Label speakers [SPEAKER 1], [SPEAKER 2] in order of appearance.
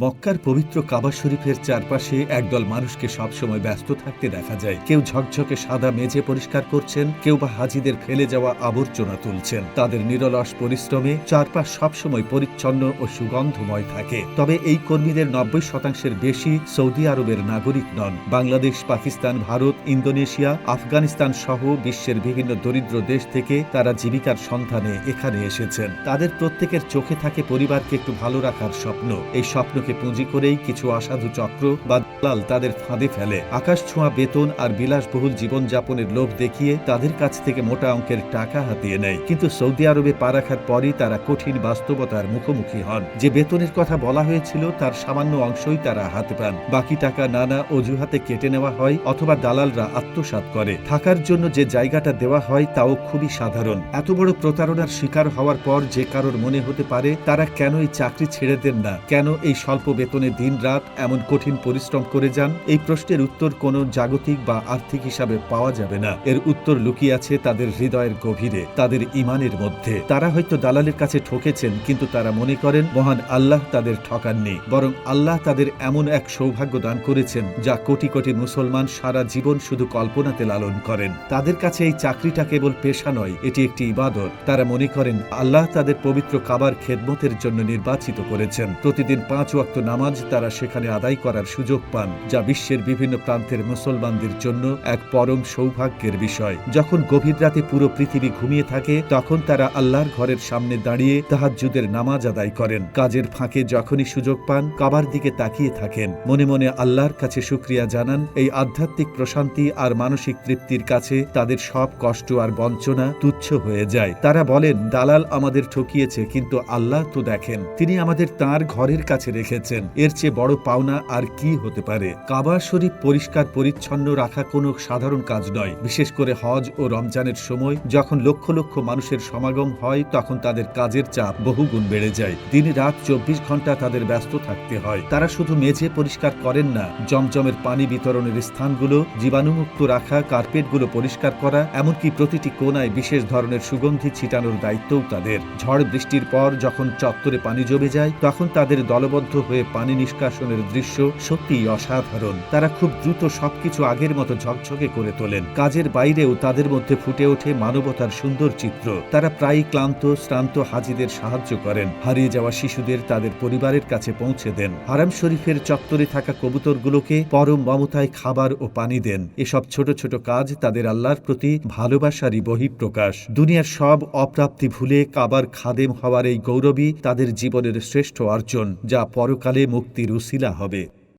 [SPEAKER 1] মক্কার পবিত্র কাবা শরীফের চারপাশে একদল মানুষকে সবসময় ব্যস্ত থাকতে দেখা যায়। কেউ ঝকঝকে সাদা মেঝে পরিষ্কার করছেন, কেউ বা হাজিদের ফেলে যাওয়া আবর্জনা তুলছেন। তাদের নিরলস পরিশ্রমে চারপাশ সবসময় পরিচ্ছন্ন ও সুগন্ধময় থাকে। তবে এই কর্মীদের নব্বই শতাংশের বেশি সৌদি আরবের নাগরিক নন। বাংলাদেশ, পাকিস্তান, ভারত, ইন্দোনেশিয়া, আফগানিস্তান সহ বিশ্বের বিভিন্ন দরিদ্র দেশ থেকে তারা জীবিকার সন্ধানে এখানে এসেছেন। তাদের প্রত্যেকের চোখে থাকে পরিবারকে একটু ভালো রাখার স্বপ্ন। এই স্বপ্নকে পুঁজি করেই কিছু অসাধু চক্র বা দালাল তাদের ফাঁদে ফেলে। আকাশ ছোঁয়া বেতন আর বিলাসবহুল জীবনযাপনের লোভ দেখিয়ে তাদের কাছ থেকে মোটা অঙ্কের টাকা হাতিয়ে নেয়। কিন্তু সৌদি আরবে পা রাখার পরই তারা কঠিন বাস্তবতার মুখোমুখি হন। যে বেতনের কথা বলা হয়েছিল, তার সামান্য অংশই তারা হাতে পান। বাকি টাকা নানা অজুহাতে কেটে নেওয়া হয় অথবা দালালরা আত্মসাৎ করে। থাকার জন্য যে জায়গাটা দেওয়া হয়, তাও খুবই সাধারণ। এত বড় প্রতারণার শিকার হওয়ার পর যে কারোর মনে হতে পারে, তারা কেন এই চাকরি ছেড়ে দেন না? কেন এই স্বল্প বেতনে দিন রাত এমন কঠিন পরিশ্রম করে যান, এই প্রশ্নের উত্তর কোনো জাগতিক বা আর্থিক হিসাবে পাওয়া যাবে না। এর উত্তর লুকিয়ে আছে তাদের হৃদয়ের গভীরে, তাদের ইমানের মধ্যে। তারা হয়তো দালালের কাছে ঠকেছেন, কিন্তু তারা মনে করেন, মহান আল্লাহ তাদের ঠকাননি। বরং আল্লাহ তাদের এমন এক সৌভাগ্য দান করেছেন, যা কোটি কোটি মুসলমান সারা জীবন শুধু কল্পনাতে লালন করেন। তাদের কাছে এই চাকরিটা কেবল পেশা নয়, এটি একটি ইবাদত। তারা মনে করেন, আল্লাহ তাদের পবিত্র কাবার খেদমতের জন্য নির্বাচিত করেছেন। প্রতিদিন পাঁচ ওয়াক্ত নামাজ তারা সেখানে আদায় করার সুযোগ পান, যা বিশ্বের বিভিন্ন প্রান্তের মুসলমানদের জন্য এক পরম সৌভাগ্যের বিষয়। যখন গভীর রাতে পুরো পৃথিবী ঘুমিয়ে থাকে, তখন তারা আল্লাহর ঘরের সামনে দাঁড়িয়ে তাহাজ্জুদের নামাজ আদায় করেন। কাজের ফাঁকে যখনই সুযোগ পান, কাবার দিকে তাকিয়ে থাকেন। মনে মনে আল্লাহর কাছে শুক্রিয়া জানান, এই আধ্যাত্মিক প্রশান্তি আর মানসিক তৃপ্তির কাছে তাদের সব কষ্ট আর বঞ্চনা তুচ্ছ হয়ে যায়। তারা বলেন, দালাল আমাদের ঠকিয়েছে, কিন্তু আল্লাহ তো দেখেন। তিনি আমাদের তার ঘরের কাছে রেখেছেন এর চেয়ে বড় পাওনা আর কি হতে পারে? কাবা শরীফ পরিষ্কার, পরিচ্ছন্ন রাখা কোনো সাধারণ কাজ নয়। বিশেষ করে হজ ও রমজানের সময় যখন লক্ষ লক্ষ মানুষের সমাগম হয়, তখন তাদের কাজের চাপ বহুগুণ বেড়ে যায়। দিন রাত চব্বিশ ঘণ্টা তাদের ব্যস্ত থাকতে হয়। তারা শুধু মেঝে পরিষ্কার করেন না, জমজমের পানি বিতরণের স্থানগুলো, জীবাণুমুক্ত রাখা, কার্পেটগুলো পরিষ্কার করা, এমনকি প্রতিটি কোনায় বিশেষ ধরনের সুগন্ধি ছিটানোর দায়িত্বও তাদের। ঝড় বৃষ্টির পর যখন চত্বরে পানি জমে যায়, তখন তাদের দলবদ্ধ হয়ে পানি নিষ্কাশনের দৃশ্য সত্যিই অসাধারণ। তারা খুব দ্রুত সবকিছু আগের মতো ঝকঝকে করে তোলেন। কাজের বাইরেও তাদের মধ্যে ফুটে ওঠে মানবতার সুন্দর চিত্র। তারা প্রায়ই ক্লান্ত, শ্রান্ত হাজিদের সাহায্য করেন। হারিয়ে যাওয়া শিশুদের তাদের পরিবারের কাছে পৌঁছে দেন। হারাম শরীফের চত্বরে থাকা কবুতরগুলোকে পরম মমতায় খাবার ও পানি দেন। এসব ছোট ছোট কাজ তাদের আল্লাহর প্রতি ভালোবাসারই বহিঃপ্রকাশ। দুনিয়ার সব অপ্রাপ্তি ভুলে কাবার খাদেম হওয়ার এই গৌরবী তাদের জীবনের শ্রেষ্ঠ অর্জন, যা পরকালে মুক্তির উসিলা হবে।